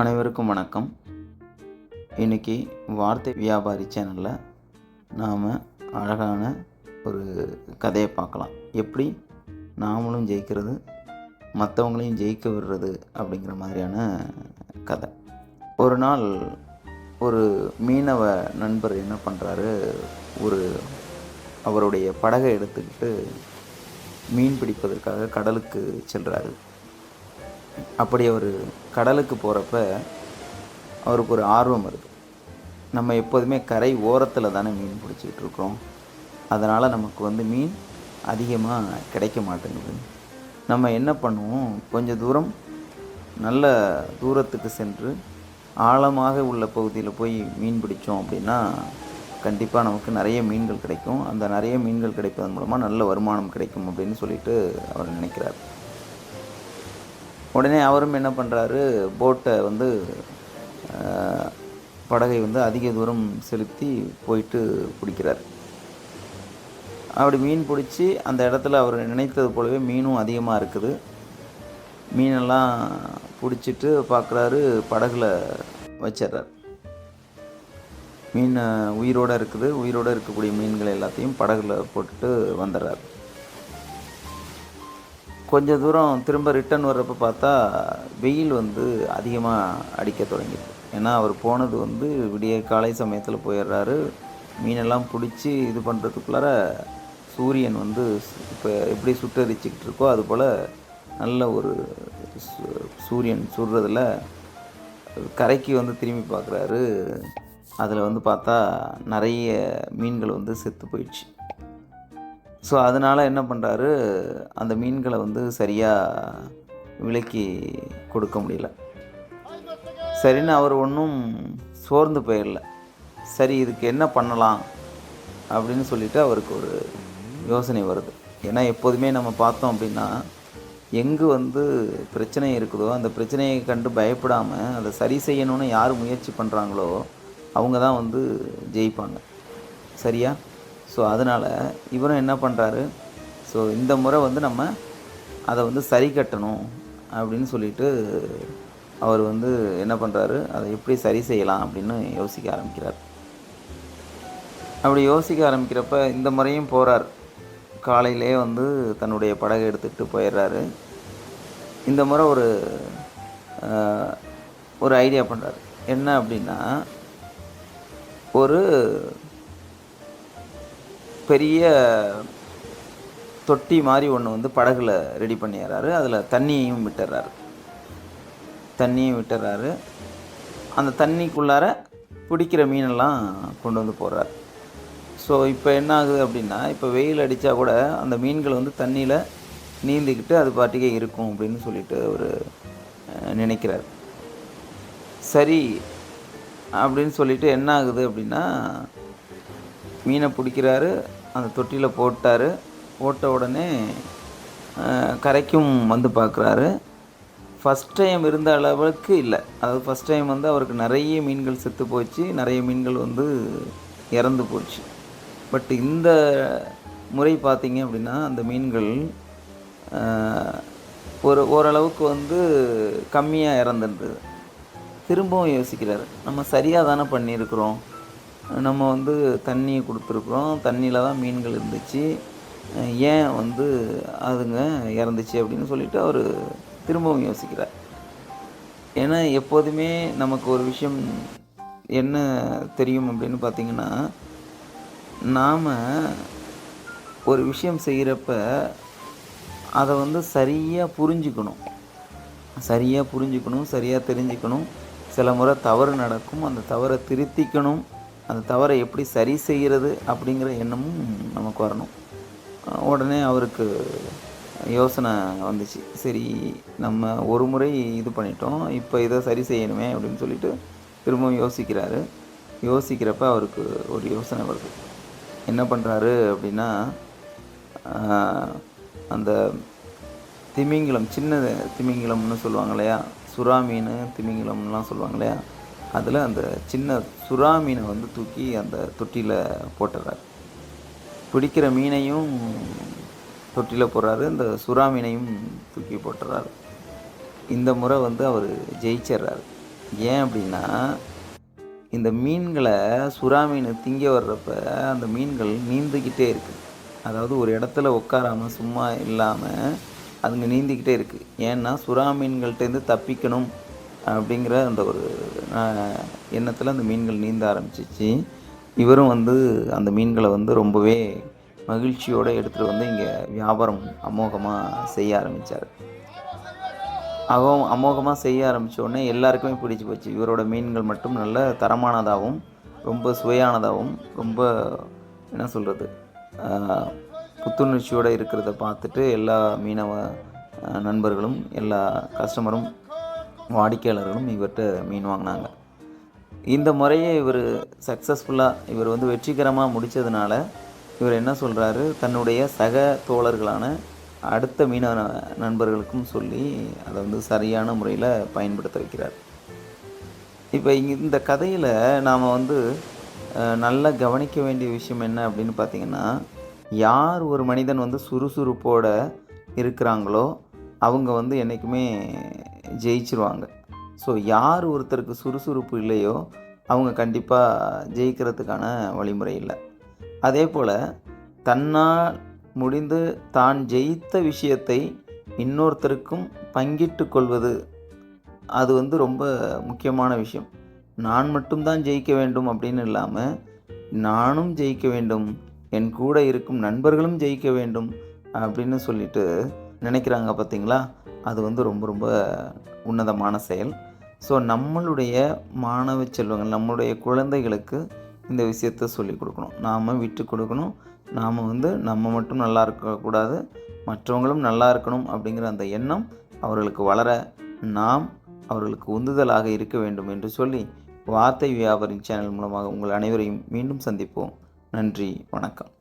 அனைவருக்கும் வணக்கம். இன்றைக்கி வார்த்தை வியாபாரி சேனலில் நாம் அழகான ஒரு கதையை பார்க்கலாம். எப்படி? நாமளும் ஜெயிக்கிறது மற்றவங்களையும் ஜெயிக்க விடுறது அப்படிங்கிற மாதிரியான கதை. ஒரு நாள் ஒரு மீனவ நண்பர் என்ன பண்ணுறாரு ஒரு அவருடைய படகை எடுத்துக்கிட்டு மீன் பிடிப்பதற்காக கடலுக்கு செல்கிறாரு அப்படி அவர் கடலுக்கு போகிறப்ப அவருக்கு ஒரு ஆர்வம் வருது. நம்ம எப்போதுமே கரை ஓரத்தில் தானே மீன் பிடிச்சிக்கிட்டு இருக்கிறோம். அதனால் நமக்கு வந்து மீன் அதிகமாக கிடைக்க மாட்டேங்குது. நம்ம என்ன பண்ணுவோம்? கொஞ்சம் தூரம் நல்ல தூரத்துக்கு சென்று ஆழமாக உள்ள பகுதியில் போய் மீன் பிடிச்சோம் அப்படின்னா கண்டிப்பாக நமக்கு நிறைய மீன்கள் கிடைக்கும். அந்த நிறைய மீன்கள் கிடைப்பதன் மூலமாக நல்ல வருமானம் கிடைக்கும் அப்படின்னு சொல்லிட்டு அவர் நினைக்கிறார். உடனே அவரும் என்ன பண்ணுறாரு போட்டை வந்து படகை வந்து அதிக தூரம் செலுத்தி போயிட்டு பிடிக்கிறார். அப்படி மீன் பிடிச்சி அந்த இடத்துல அவர் நினைத்தது போலவே மீனும் அதிகமாக இருக்குது. மீனெல்லாம் பிடிச்சிட்டு பார்க்குறாரு படகுல வச்சிட்றார். மீன் உயிரோடு இருக்குது. உயிரோடு இருக்கக்கூடிய மீன்கள் எல்லாத்தையும் படகுல போட்டுட்டு வந்துடுறார். கொஞ்ச தூரம் திரும்ப ரிட்டர்ன் வர்றப்ப பார்த்தா வெயில் வந்து அதிகமாக அடிக்க தொடங்கிடுது. ஏன்னா அவர் போனது வந்து விடிய காலை சமயத்தில் போயிடுறாரு. மீனெல்லாம் பிடிச்சி இது பண்ணுறதுக்குள்ளார சூரியன் வந்து இப்போ எப்படி சுட்டரிச்சிக்கிட்டு இருக்கோ அதுபோல் நல்ல ஒரு சு- சூரியன் சுடுறதுல கரைக்கு வந்து திரும்பி பார்க்குறாரு. அதில் வந்து பார்த்தா நிறைய மீன்கள் வந்து செத்து போயிடுச்சு. ஸோ அதனால் என்ன பண்ணுறாரு அந்த மீன்களை வந்து சரியாக விலைக்கு கொடுக்க முடியல. சரின்னு அவர் ஒன்றும் சோர்ந்து போயிடல. சரி இதுக்கு என்ன பண்ணலாம்? அப்படின்னு சொல்லிட்டு அவருக்கு ஒரு யோசனை வருது. ஏன்னா எப்போதுமே நம்ம பார்த்தோம் அப்படின்னா எங்கே வந்து பிரச்சனை இருக்குதோ அந்த பிரச்சனையை கண்டு பயப்படாமல் அதை சரி செய்யணும்னு யார் முயற்சி பண்ணுறாங்களோ அவங்க தான் வந்து ஜெயிப்பாங்க. சரியா? ஸோ அதனால் இவரும் என்ன பண்ணுறாரு ஸோ இந்த முறை வந்து நம்ம அதை வந்து சரி கட்டணும் அப்படின்னு சொல்லிட்டு அவர் வந்து என்ன பண்ணுறாரு அதை எப்படி சரி செய்யலாம் அப்படின்னு யோசிக்க ஆரம்பிக்கிறார். அப்படி யோசிக்க ஆரம்பிக்கிறப்ப இந்த முறையும் போகிறார் காலையிலே வந்து தன்னுடைய படகை எடுத்துக்கிட்டு போயிடுறாரு. இந்த முறை ஒரு ஒரு ஐடியா பண்ணுறாரு என்ன அப்படின்னா ஒரு பெரிய தொட்டி மாதிரி ஒன்று வந்து படகுல ரெடி பண்ணிடுறாரு. அதில் தண்ணியையும் விட்டுறாரு தண்ணியும் விட்டுறாரு அந்த தண்ணிக்குள்ளார பிடிக்கிற மீனெல்லாம் கொண்டு வந்து போடுறாரு. ஸோ இப்போ என்ன ஆகுது அப்படின்னா இப்போ வெயில் அடித்தா கூட அந்த மீன்கள் வந்து தண்ணியில் நீந்திக்கிட்டு அது பாட்டுக்கே இருக்கும் அப்படின்னு சொல்லிட்டு அவர் நினைக்கிறார். சரி அப்படின்னு சொல்லிட்டு என்ன ஆகுது அப்படின்னா மீனை பிடிக்கிறாரு. அந்த தொட்டியில் போட்டார். போட்ட உடனே கரைக்கும் வந்து பார்க்குறாரு ஃபஸ்ட் டைம் இருந்த அளவுக்கு இல்லை. அதாவது ஃபஸ்ட் டைம் வந்து அவருக்கு நிறைய மீன்கள் செத்து போச்சு. நிறைய மீன்கள் வந்து இறந்து போச்சு. பட் இந்த முறை பார்த்திங்க அப்படின்னா அந்த மீன்கள் ஒரு ஓரளவுக்கு வந்து கம்மியாக இறந்துருந்தது. திரும்பவும் யோசிக்கிறார். நம்ம சரியாக தானே பண்ணியிருக்கிறோம். நம்ம வந்து தண்ணியை கொடுத்துருக்குறோம். தண்ணியில் தான் மீன்கள் இருந்துச்சு. ஏன் வந்து அதுங்க இறந்துச்சு அப்படின்னு சொல்லிட்டு அவர் திரும்பவும் யோசிக்கிறார். ஏன்னா எப்போதுமே நமக்கு ஒரு விஷயம் என்ன தெரியும் அப்படின்னு பார்த்தீங்கன்னா நாம் ஒரு விஷயம் செய்கிறப்ப அதை வந்து சரியாக புரிஞ்சுக்கணும். சரியாக புரிஞ்சுக்கணும் சரியாக தெரிஞ்சுக்கணும். சில முறை தவறு நடக்கும். அந்த தவறை திருத்திக்கணும். அந்த தவறை எப்படி சரி செய்கிறது அப்படிங்கிற எண்ணமும் நமக்கு வரணும். உடனே அவருக்கு யோசனை வந்துச்சு. சரி நம்ம ஒரு முறை இது பண்ணிட்டோம் இப்போ இதை சரி செய்யணுமே அப்படின்னு சொல்லிட்டு திரும்பவும் யோசிக்கிறாரு. யோசிக்கிறப்ப அவருக்கு ஒரு யோசனை வருது. என்ன பண்ணுறாரு அப்படின்னா அந்த திமிங்கிலம் சின்ன திமிங்கிலம்னு சொல்லுவாங்க இல்லையா? சுறா மீன் திமிங்கிலம்லாம் சொல்லுவாங்க இல்லையா? அதில் அந்த சின்ன சுறா மீனை வந்து தூக்கி அந்த தொட்டியில் போட்டுறாரு. பிடிக்கிற மீனையும் தொட்டியில் போடுறாரு. இந்த சுறா மீனையும் தூக்கி போட்டுறாரு. இந்த முறை வந்து அவர் ஜெயிச்சிடுறாரு. ஏன் அப்படின்னா இந்த மீன்களை சுறா மீன் திங்க வர்றப்ப அந்த மீன்கள் நீந்துக்கிட்டே இருக்குது அதாவது ஒரு இடத்துல உட்காராமல் சும்மா இல்லாமல் அதுங்க நீந்திக்கிட்டே இருக்குது ஏன்னா சுறா மீன்கள்ட்டேருந்து தப்பிக்கணும். அப்படிங்கிற அந்த ஒரு எண்ணத்தில் அந்த மீன்கள் நீந்த ஆரம்பிச்சிச்சு. இவரும் வந்து அந்த மீன்களை வந்து ரொம்பவே மகிழ்ச்சியோடு எடுத்துகிட்டு வந்து இங்கே வியாபாரம் அமோகமாக செய்ய ஆரம்பித்தார் அகோ அமோகமாக செய்ய ஆரம்பித்த உடனே எல்லாருக்குமே பிடிச்சி போச்சு. இவரோட மீன்கள் மட்டும் நல்ல தரமானதாகவும் ரொம்ப சுவையானதாகவும் ரொம்ப என்ன சொல்கிறது புத்துணர்ச்சியோடு இருக்கிறத பார்த்துட்டு எல்லா மீனவ நண்பர்களும் எல்லா கஸ்டமரும் வாடிக்கையாளர்களும் இவர்கிட்ட மீன் வாங்கினாங்க. இந்த முறையை இவர் சக்ஸஸ்ஃபுல்லாக இவர் வந்து வெற்றிகரமாக முடித்ததுனால இவர் என்ன சொல்கிறாரு தன்னுடைய சக தோழர்களான அடுத்த மீனவ நண்பர்களுக்கும் சொல்லி அதை வந்து சரியான முறையில் பயன்படுத்த வைக்கிறார். இப்போ இந்த கதையில் நாம் வந்து நல்லா கவனிக்க வேண்டிய விஷயம் என்ன அப்படின்னு பார்த்தீங்கன்னா யார் ஒரு மனிதன் வந்து சுறுசுறுப்போடு இருக்கிறாங்களோ அவங்க வந்து என்றைக்குமே ஜெயிச்சிருவாங்க. ஸோ யார் ஒருத்தருக்கு சுறுசுறுப்பு இல்லையோ அவங்க கண்டிப்பாக ஜெயிக்கிறதுக்கான வழிமுறை இல்லை. அதே போல் தன்னால் முடிந்து தான் ஜெயித்த விஷயத்தை இன்னொருத்தருக்கும் பங்கிட்டு கொள்வது அது வந்து ரொம்ப முக்கியமான விஷயம். நான் மட்டும்தான் ஜெயிக்க வேண்டும் அப்படின்னு இல்லாமல் நானும் ஜெயிக்க வேண்டும் என் கூட இருக்கும் நண்பர்களும் ஜெயிக்க வேண்டும் அப்படின்னு சொல்லிட்டு நினைக்கிறாங்க பார்த்தீங்களா அது வந்து ரொம்ப ரொம்ப உன்னதமான செயல். ஸோ நம்மளுடைய மாணவ செல்வங்கள் நம்மளுடைய குழந்தைகளுக்கு இந்த விஷயத்த சொல்லிக் கொடுக்கணும். நாம் விட்டு கொடுக்கணும். நாம் வந்து நம்ம மட்டும் நல்லா இருக்கக்கூடாது மற்றவங்களும் நல்லா இருக்கணும் அப்படிங்கிற அந்த எண்ணம் அவர்களுக்கு வளர நாம் அவர்களுக்கு உந்துதலாக இருக்க வேண்டும் என்று சொல்லி வார்த்தை வியாபாரி சேனல் மூலமாக உங்கள் அனைவரையும் மீண்டும் சந்திப்போம். நன்றி வணக்கம்.